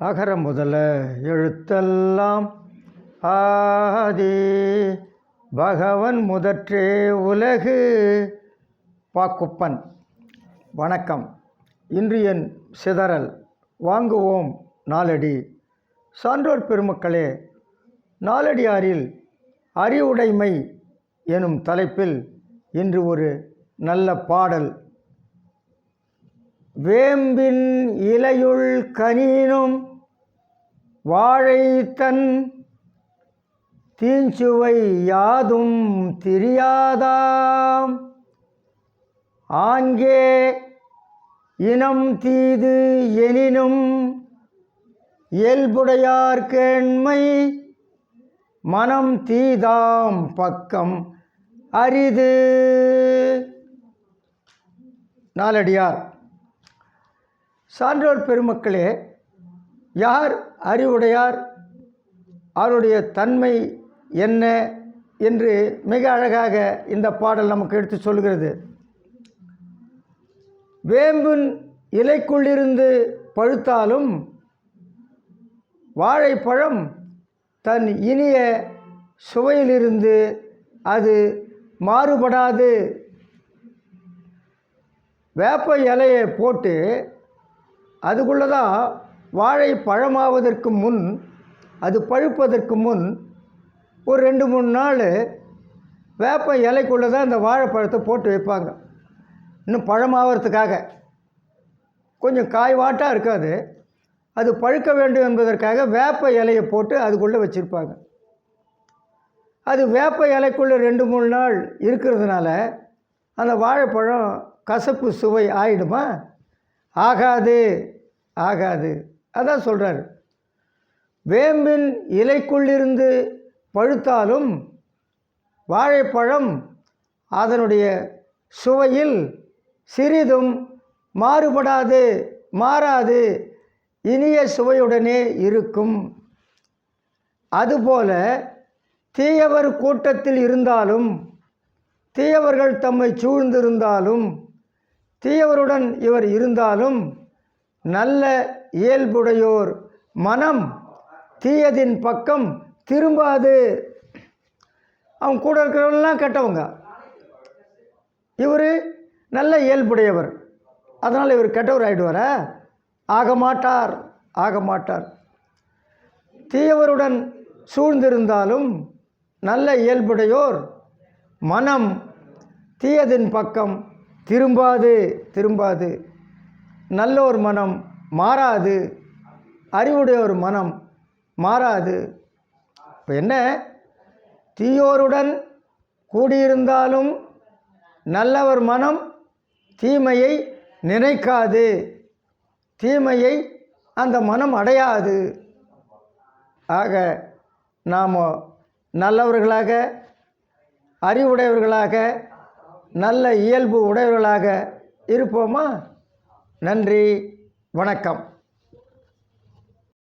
அகர முதல எழுத்தெல்லாம் ஆதி. பகவன் முதற்றே உலகு. பாக்குப்பன் வணக்கம். இன்று என் சிதறல். வாங்குவோம் நாலடி சான்றோர் பெருமக்களே நாளடியாரில் அறிவுடைமை எனும் தலைப்பில் இன்று ஒரு நல்ல பாடல் வேம்பின் இலையுள் கனினும் வாழை தன் தீஞ்சுவை யாதும் தெரியாதாம். ஆங்கே இனம் தீது எனினும் இயல்புடையார்கேண்மை மனம் தீதாம் பக்கம் அரிது. நாலடியார். சான்றோர் பெருமக்களே யார் அறிவுடையார் அவருடைய தன்மை என்ன என்று மிக அழகாக இந்த பாடல் நமக்கு எடுத்து சொல்கிறது. வேம்பின் இலைக்குள்ளிருந்து பழுத்தாலும் வாழைப்பழம் தன் இனிய சுவையிலிருந்து அது மாறுபடாது. வேப்ப இலையை போட்டு அதுக்குள்ளே தான் வாழை பழமாவதற்கு முன் அது பழுப்பதற்கு முன் ஒரு ரெண்டு மூணு நாள் வேப்ப இலைக்குள்ளே தான் இந்த வாழைப்பழத்தை போட்டு வைப்பாங்க. இன்னும் பழமாகறதுக்காக கொஞ்சம் காய்வாட்டாக இருக்காது. அது பழுக்க வேண்டும் என்பதற்காக வேப்ப இலையை போட்டு அதுக்குள்ளே வச்சுருப்பாங்க. அது வேப்ப இலைக்குள்ளே ரெண்டு மூணு நாள் இருக்கிறதுனால அந்த வாழைப்பழம் கசப்பு சுவை ஆயிடுமா? ஆகாது ஆகாது. அதான் சொல்கிறார் வேம்பின் இலைக்குள்ளிருந்து பழுத்தாலும் வாழைப்பழம் அதனுடைய சுவையில் சிறிதும் மாறுபடாது மாறாது இனிய சுவையுடனே இருக்கும். அதுபோல தீயவர் கூட்டத்தில் இருந்தாலும் தீயவர்கள் தம்மை சூழ்ந்திருந்தாலும் தீயவருடன் இவர் இருந்தாலும் நல்ல இயல்புடையோர் மனம் தீயதின் பக்கம் திரும்பாது. அவங்க கூட இருக்கிறவங்களாம் கெட்டவங்க. இவர் நல்ல இயல்புடையவர். அதனால் இவர் கெட்டவர் ஆகிடுவார ஆக மாட்டார் ஆக மாட்டார். தீயவருடன் சூழ்ந்திருந்தாலும் நல்ல இயல்புடையோர் மனம் தீயதின் பக்கம் திரும்பாது திரும்பாது. நல்லோர் மனம் மாறாது அறிவுடைய ஒரு மனம் மாறாது. இப்போ என்ன? தீயோருடன் கூடியிருந்தாலும் நல்லவர் மனம் தீமையை நினைக்காது. தீமையை அந்த மனம் அடையாது. ஆக நாம் நல்லவர்களாக அறிவுடையவர்களாக நல்ல இயல்பு உடையவர்களாக இருப்போமா? நன்றி வணக்கம்.